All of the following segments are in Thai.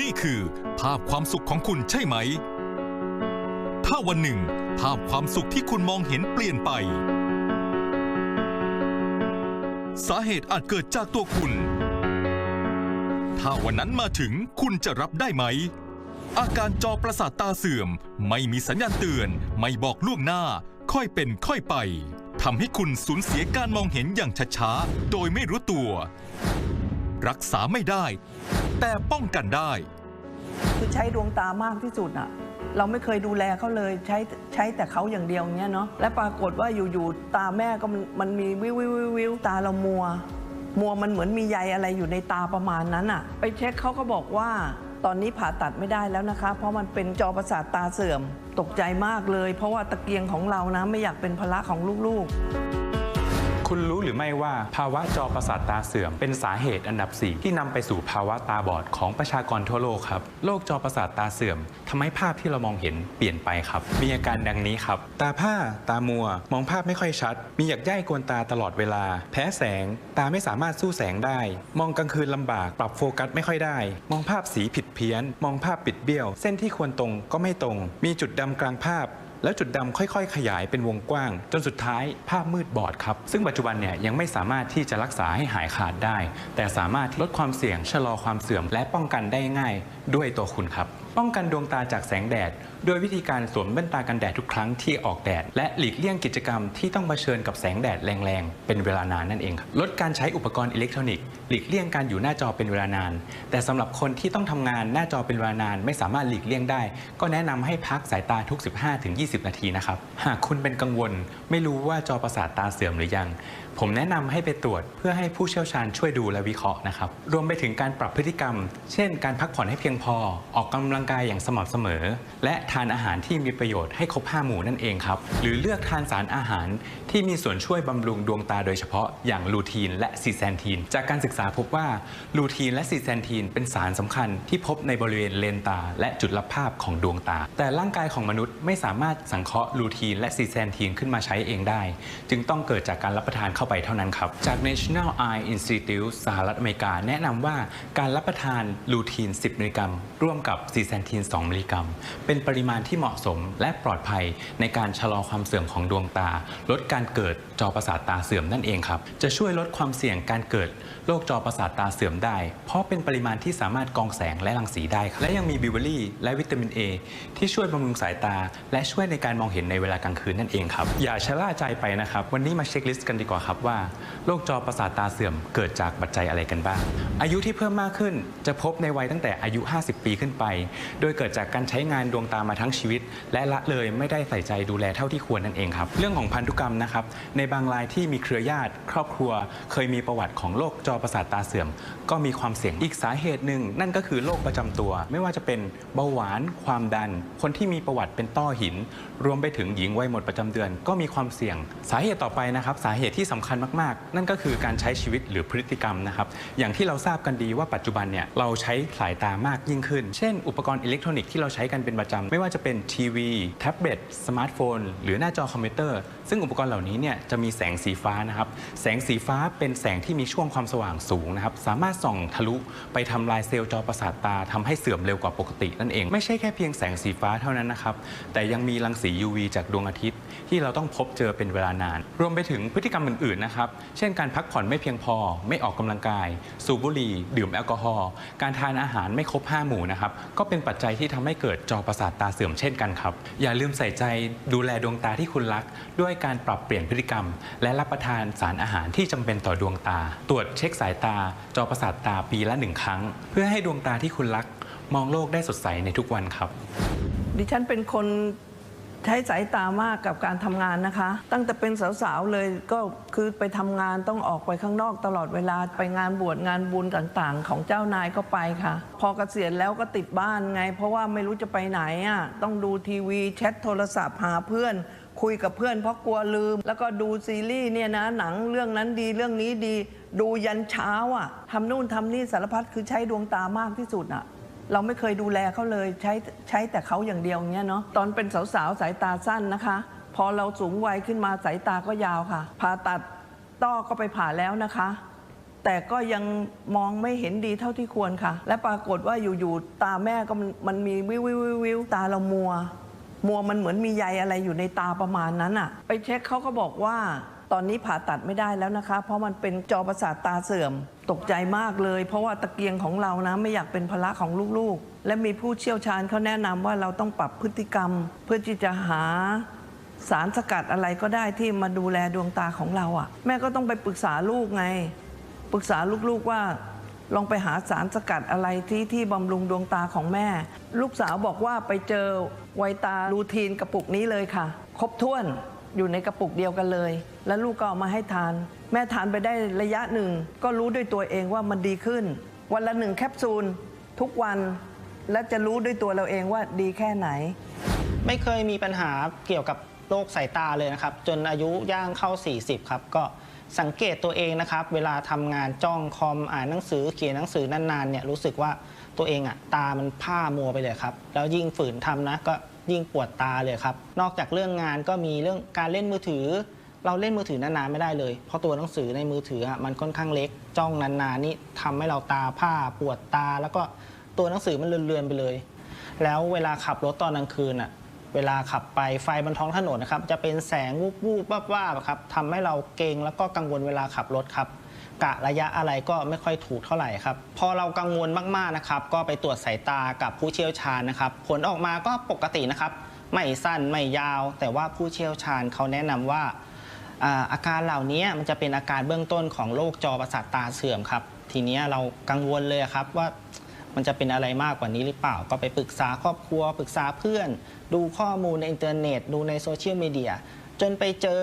นี่คือภาพความสุขของคุณใช่ไหม ถ้าวันหนึ่ง ภาพความสุขที่คุณมองเห็นเปลี่ยนไป สาเหตุอาจเกิดจากตัวคุณ ถ้าวันนั้นมาถึงคุณจะรับได้ไหม อาการจอประสาทตาเสื่อม ไม่มีสัญญาณเตือน ไม่บอกล่วงหน้า ค่อยเป็นค่อยไปทำให้คุณสูญเสียการมองเห็นอย่างช้าๆ โดยไม่รู้ตัว รักษาไม่ได้ แต่ป้องกันได้ คือใช้ดวงตามากที่สุดอะเราไม่เคยดูแลเขาเลยใช้ใช้แต่เขาอย่างเดียวเงี้ยเนาะและปรากฏว่าอยู่ๆตาแม่ก็มันมันมีวิววิววิววิวตาเรามัว มัวมันเหมือนมีใยอะไรอยู่ในตาประมาณนั้นอะไปเช็คเขาก็บอกว่าตอนนี้ผ่าตัดไม่ได้แล้วนะคะ เพราะมันเป็นจอประสาทตาเสื่อม ตกใจมากเลย เพราะว่าตะเกียงของเรานะไม่อยากเป็นภาระของลูกๆ คุณรู้หรือไม่ว่าภาวะจอประสาทตาเสื่อม เป็นสาเหตุอันดับ 4 ที่นำไปสู่ภาวะตาบอดของประชากรทั่วโลกครับโรคจอประสาทตาเสื่อมทำให้ภาพที่เรามองเห็นเปลี่ยนไปครับ มีอาการดังนี้ครับ ตาผ้า ตามัว มองภาพไม่ค่อยชัด มีหยักใยกวนตาตลอดเวลา แพ้แสง ตาไม่สามารถสู้แสงได้ มองกลางคืนลำบาก ปรับโฟกัสไม่ค่อยได้ มองภาพสีผิดเพี้ยน มองภาพปิดเบี้ยว เส้นที่ควรตรงก็ไม่ตรง มีจุดดำกลางภาพ แล้วจุดดำค่อยๆ ขยายเป็นวงกว้าง จนสุดท้ายภาพมืดบอดครับ ซึ่งปัจจุบันเนี่ยยังไม่สามารถที่จะรักษาให้หายขาดได้ แต่สามารถลดความเสี่ยงชะลอความเสื่อม และป้องกันได้ง่ายด้วยตัวคุณครับ ป้องกันดวงตาจากแสงแดด โดยวิธีการสวมแว่นตากันแดดทุกครั้งที่ออกแดด และหลีกเลี่ยงกิจกรรมที่ต้องมาเชิญกับแสงแดดแรงๆ เป็นเวลานานนั่นเองครับลดการใช้อุปกรณ์อิเล็กทรอนิกส์หลีกเลี่ยงการอยู่หน้าจอเป็นเวลานาน แต่สำหรับคนที่ต้องทำงานหน้าจอเป็นเวลานาน ไม่สามารถหลีกเลี่ยงได้ ก็แนะนำให้พักสายตาทุก 15-20 นาทีนะครับหากคุณเป็นกังวล ไม่รู้ว่าจอประสาทตาเสื่อมหรือยัง ผมแนะนำให้ไปตรวจเพื่อให้ผู้เชี่ยวชาญช่วยดูและวิเคราะห์นะครับ รวมไปถึงการปรับพฤติกรรม เช่น การพักผ่อนให้เพียงพอ ออกกำลังกายอย่างสม่ำเสมอ และทานอาหารที่มีประโยชน์ให้ครบห้าหมู่นั่นเองครับ หรือเลือกทานสารอาหารที่มีส่วนช่วยบำรุงดวงตาโดยเฉพาะอย่างลูทีนและซีแซนทีน จากการศึกษาพบว่าลูทีนและซีแซนทีนเป็นสารสำคัญที่พบในบริเวณเลนตา และจุดรับภาพของดวงตา แต่ร่างกายของมนุษย์ไม่สามารถสังเคราะห์ลูทีนและซีแซนทีนขึ้นมาใช้เองได้ จึงต้องเกิดจากการรับประทานเข้าไปเท่านั้นครับ จาก National Eye Institute สหรัฐอเมริกา แนะนำว่าการรับประทานลูทีน 10 มิลลิกรัม ร่วมกับซีแซนทีน 2 มิลลิกรัม เป็นปริมาณที่เหมาะสมและปลอดภัยในการชะลอความเสื่อมของดวงตา ลดการเกิดจอประสาทตาเสื่อมนั่นเองครับ จะช่วยลดความเสี่ยงการเกิดโรคจอประสาทตาเสื่อมได้ เพราะเป็นปริมาณที่สามารถกองแสงและรังสีได้ครับและยังมีบิวเบอรี่และวิตามิน A ที่ช่วยบำรุงสายตา และช่วยในการมองเห็นในเวลากลางคืนนั่นเองครับอย่าชะล่าใจไปนะครับ วันนี้มาเช็คลิสต์กันดีกว่าครับว่าโรคจอประสาทตาเสื่อมเกิดจากปัจจัยอะไรกันบ้าง อายุที่เพิ่มมากขึ้นจะพบในวัยตั้งแต่อายุ 50 ปีขึ้นไป โดยเกิดจากการใช้งานดวงตามาทั้งชีวิต และละเลยไม่ได้ใส่ใจดูแลเท่าที่ควรนั่นเองครับ เรื่องของพันธุกรรมนะครับ ในบางรายที่มีเครือญาติ ครอบครัว เคยมีประวัติของโรคจอประสาทตาเสื่อม ก็มีความเสี่ยงอีกสาเหตุหนึ่ง นั่นก็คือโรคประจำตัว ไม่ว่าจะเป็นเบาหวาน ความดัน คนที่มีประวัติเป็นต้อหิน รวมไปถึงหญิงวัยหมดประจำเดือน ก็มีความเสี่ยง สาเหตุต่อไปนะครับ สาเหตุที่สำคัญมากๆ นั่นก็คือการใช้ชีวิตหรือพฤติกรรมนะครับ อย่างที่เราทราบกันดีว่าปัจจุบันเนี่ยเราใช้สายตามากยิ่งขึ้น เช่น อุปกรณ์อิเล็กทรอนิกส์ที่เราใช้กันเป็นประจำ ไม่ว่าจะเป็นทีวีแท็บเล็ตสมาร์ทโฟน หรือหน้าจอคอมพิวเตอร์ ซึ่งอุปกรณ์เหล่านี้เนี่ยจะมีแสงสีฟ้านะครับ แสงสีฟ้าเป็นแสงที่มีช่วงความสว่างสูงนะครับ สามารถส่องทะลุไปทำลายเซลล์จอประสาทตาทำให้เสื่อมเร็วกว่าปกตินั่นเอง ไม่ใช่แค่เพียงแสงสีฟ้าเท่านั้นนะครับ แต่ยังมีรังสี UV จากดวงอาทิตย์ ที่เราต้องพบเจอเป็นเวลานาน รวมไปถึงพฤติกรรมอื่นๆนะครับ เช่นการพักผ่อนไม่เพียงพอ ไม่ออกกำลังกาย สูบบุหรี่ ดื่มแอลกอฮอล์ การทานอาหารไม่ครบ 5 หมู่นะครับ ก็เป็นปัจจัยที่ทำให้เกิดจอประสาทตาเสื่อมเช่นกันครับ อย่าลืมใส่ใจดูแลดวงตาที่คุณรัก ด้วยการปรับเปลี่ยนพฤติกรรม และรับประทานสารอาหารที่จำเป็นต่อดวงตา ตรวจเช็คสายตา จอประสาทตาปีละหนึ่งครั้ง เพื่อให้ดวงตาที่คุณรัก มองโลกได้สดใสในทุกวันครับ ดิฉันเป็นคน ใช้สายตามากกับการทำงานนะคะ ตั้งแต่เป็นสาวๆเลยก็คือไปทำงานต้องออกไปข้างนอกตลอดเวลาไปงานบวชงานบุญต่างๆ ของเจ้านายก็ไปค่ะ พอเกษียณแล้วก็ติดบ้านไง เพราะว่าไม่รู้จะไปไหนอะต้องดูทีวีแชทโทรศัพท์หาเพื่อน คุยกับเพื่อนเพราะกลัวลืม แล้วก็ดูซีรีส์เนี่ยนะหนังเรื่องนั้นดีเรื่องนี้ดี ดูยันเช้าอะทำนู่นทำนี่สารพัดคือใช้ดวงตามากที่สุดอะ เราไม่เคยดูแลเขาเลยใช้ใช้แต่เขาอย่างเดียวเงี้ยเนาะตอนเป็นสาวๆสายตาสั้นนะคะ พอเราสูงวัยขึ้นมาสายตาก็ยาวค่ะผ่าตัดต้อก็ไปผ่าแล้วนะคะ แต่ก็ยังมองไม่เห็นดีเท่าที่ควรค่ะ และปรากฏว่าอยู่ๆตาแม่ก็มันมีวิววิววิววิวตาเรามัว มัวมันเหมือนมีใยอะไรอยู่ในตาประมาณนั้นอะไปเช็คเขาก็บอกว่า ตอนนี้ผ่าตัดไม่ได้แล้วนะคะ เพราะมันเป็นจอประสาทตาเสื่อม ตกใจมากเลย เพราะว่าตะเกียงของเรานะไม่อยากเป็นภาระของลูกๆ และมีผู้เชี่ยวชาญเขาแนะนำว่าเราต้องปรับพฤติกรรม เพื่อที่จะหาสารสกัดอะไรก็ได้ที่มาดูแลดวงตาของเราอะ่ะ แม่ก็ต้องไปปรึกษาลูกไง ปรึกษาลูกๆว่าลองไปหาสารสกัดอะไรที่ที่บำรุงดวงตาของแม่ ลูกสาวบอกว่าไปเจอไวตาลูทีนกระปุกนี้เลยค่ะ ครบถ้วนอยู่ในกระปุกเดียวกันเลย แล้วลูกก็เอามาให้ทาน แม่ทานไปได้ระยะหนึ่ง ก็รู้ด้วยตัวเองว่ามันดีขึ้น วันละหนึ่งแคปซูลทุกวัน และจะรู้ด้วยตัวเราเองว่าดีแค่ไหน ไม่เคยมีปัญหาเกี่ยวกับโรคสายตาเลยนะครับ จนอายุย่างเข้า 40 ครับ ก็สังเกตตัวเองนะครับ เวลาทำงานจ้องคอมอ่านหนังสือเขียนหนังสือนานๆเนี่ยรู้สึกว่าตัวเองอะตามันผ้ามัวไปเลยครับ แล้วยิ่งฝืนทำนะก็ยิ่งปวดตาเลยครับ นอกจากเรื่องงานก็มีเรื่องการเล่นมือถือ เราเล่นมือถือนานๆไม่ได้เลย เพราะตัวหนังสือในมือถืออะมันค่อนข้างเล็ก จ้องนานๆนี่ทำให้เราตาผ้าปวดตา แล้วก็ตัวหนังสือมันเลือนๆไปเลย แล้วเวลาขับรถตอนกลางคืนอะเวลาขับไปไฟบนท้องถนนนะครับจะเป็นแสงวูบวูบวาบวาบครับทำให้เราเกรงแล้วก็กังวลเวลาขับรถครับกะระยะอะไรก็ไม่ค่อยถูกเท่าไหร่ครับพอเรากังวลมากๆนะครับก็ไปตรวจสายตากับผู้เชี่ยวชาญนะครับผลออกมาก็ปกตินะครับ ไม่สั้นไม่ยาว แต่ว่าผู้เชี่ยวชาญเขาแนะนำว่า อาการเหล่านี้มันจะเป็นอาการเบื้องต้นของโรคจอประสาทตาเสื่อมครับ ทีนี้เรากังวลเลยครับว่ามันจะเป็นอะไรมากกว่านี้หรือเปล่า ก็ไปปรึกษาครอบครัว ปรึกษาเพื่อน ดูข้อมูลในอินเทอร์เน็ต ดูในโซเชียลมีเดีย จนไปเจอ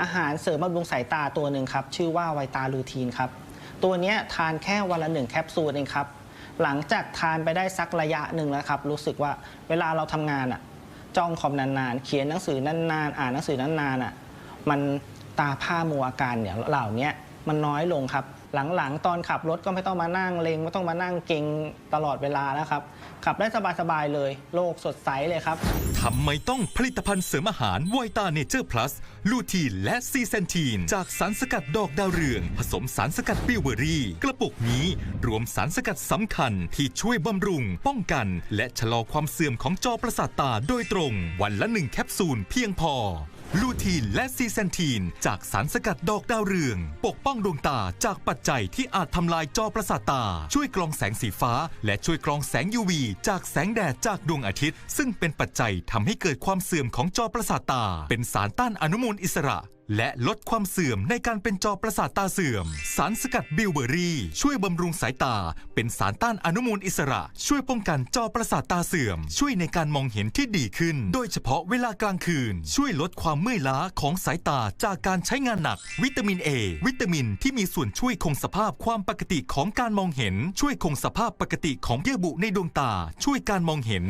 อาหารเสริมบำรุงสายตาตัวหนึ่งครับ ชื่อว่าไวตาลูทีนครับ ตัวนี้ทานแค่วันละหนึ่งแคปซูลเองครับ หลังจากทานไปได้สักระยะหนึ่งแล้วครับ รู้สึกว่าเวลาเราทำงานอะจ้องคอมนานๆ เขียนหนังสือนานๆ อ่านหนังสือนานๆอะ มันตาผ้ามัวอาการเนี่ยเหล่านี้มันน้อยลงครับ หลังๆ ตอนขับรถก็ไม่ต้องมานั่งเลงไม่ต้องมานั่งเกรงตลอดเวลาแล้วครับ ขับได้สบายๆเลย โลกสดใสเลยครับทำไมต้องผลิตภัณฑ์เสริมอาหารไวตาเนเจอร์พลัสลูทีนและซีเซนทีน จากสารสกัดดอกดาวเรือง ผสมสารสกัดบิวเบอรี่ กระปุกนี้รวมสารสกัดสำคัญที่ช่วยบำรุง ป้องกัน และชะลอความเสื่อมของจอประสาทตาโดยตรง วันละหนึ่งแคปซูลเพียงพอ ลูทีนและซีเซนทีน จากสารสกัดดอกดาวเรือง ปกป้องดวงตาจากปัจจัยที่อาจทำลายจอประสาทตา ช่วยกรองแสงสีฟ้า และช่วยกรองแสง UV จากแสงแดดจากดวงอาทิตย์ ซึ่งเป็นปัจจัยทำให้เกิดความเสื่อมของจอประสาทตา เป็นสารต้านอนุมูลอิสระ และลดความเสื่อมในการเป็นจอประสาทตาเสื่อม สารสกัดบิวเบอรี่ ช่วยบำรุงสายตา เป็นสารต้านอนุมูลอิสระ ช่วยป้องกันจอประสาทตาเสื่อม ช่วยในการมองเห็นที่ดีขึ้น โดยเฉพาะเวลากลางคืน ช่วยลดความเมื่อยล้าของสายตาจากการใช้งานหนัก วิตามิน A วิตามินที่มีส่วนช่วยคงสภาพความปกติของการมองเห็น ช่วยคงสภาพปกติของเยื่อบุในดวงตา ช่วยการมองเห็น